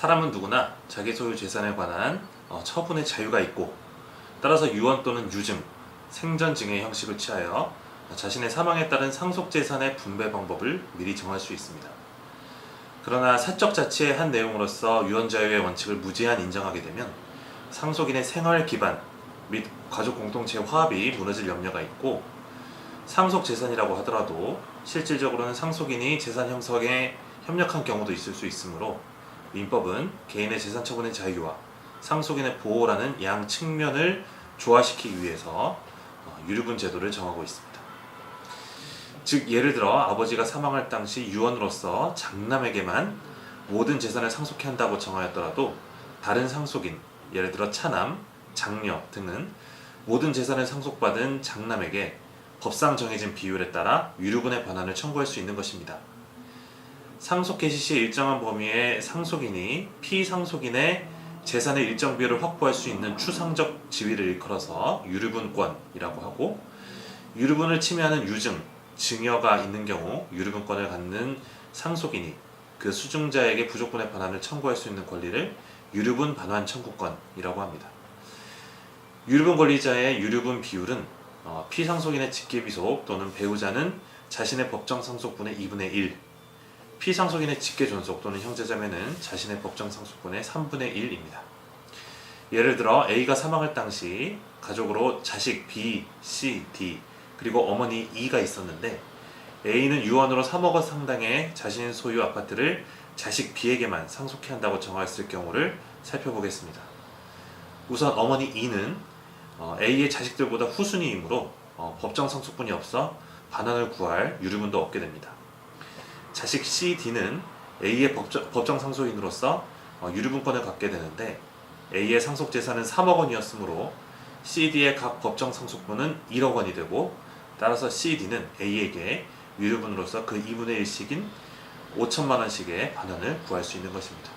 사람은 누구나 자기 소유 재산에 관한 어, 처분의 자유가 있고 따라서 유언 또는 유증, 생전 증의 형식을 취하여 자신의 사망에 따른 상속 재산의 분배 방법을 미리 정할 수 있습니다. 그러나 사적 자치의 한 내용으로서 유언 자유의 원칙을 무제한 인정하게 되면 상속인의 생활 기반 및 가족 공동체 화합이 무너질 염려가 있고 상속 재산이라고 하더라도 실질적으로는 상속인이 재산 형성에 협력한 경우도 있을 수 있으므로 민법은 개인의 재산 처분의 자유와 상속인의 보호라는 양 측면을 조화시키기 위해서 어, 유류분 제도를 정하고 있습니다. 즉 예를 들어 아버지가 사망할 당시 유언으로서 장남에게만 모든 재산을 상속해 한다고 정하였더라도 다른 상속인 예를 들어 차남, 장녀 등은 모든 재산을 상속받은 장남에게 법상 정해진 비율에 따라 유류분의 반환을 청구할 수 있는 것입니다. 상속 개시 시 일정한 범위의 상속인이 피상속인의 재산의 일정 비율을 확보할 수 있는 추상적 지위를 일컬어서 유류분권이라고 하고 유류분을 침해하는 유증, 증여가 있는 경우 유류분권을 갖는 상속인이 그 수증자에게 부족분의 반환을 청구할 수 있는 권리를 유류분 반환 청구권이라고 합니다. 유류분 권리자의 유류분 비율은 어, 피상속인의 직계비속 또는 배우자는 자신의 법정 상속분의 2분의 1, 피상속인의 직계존속 또는 형제자매는 자신의 법정 상속분의 3분의 1입니다. 예를 들어 A가 사망할 당시 가족으로 자식 B, C, D 그리고 어머니 E가 있었는데 A는 유언으로 3억 원 상당의 자신 소유 아파트를 자식 B에게만 상속해 한다고 정하였을 경우를 살펴보겠습니다. 우선 어머니 E는 어, A의 자식들보다 후순위이므로 어, 법정 상속분이 없어 반환을 구할 유류분도 얻게 됩니다. 자식 C, D는 A의 법정, 법정 상속인으로서 어, 유류분권을 갖게 되는데 A의 상속 재산은 3억 원이었으므로 C, D의 각 법정 상속분은 1억 원이 되고 따라서 C, D는 A에게 유류분으로서 그 2분의 1씩인 5천만 원씩의 반환을 구할 수 있는 것입니다.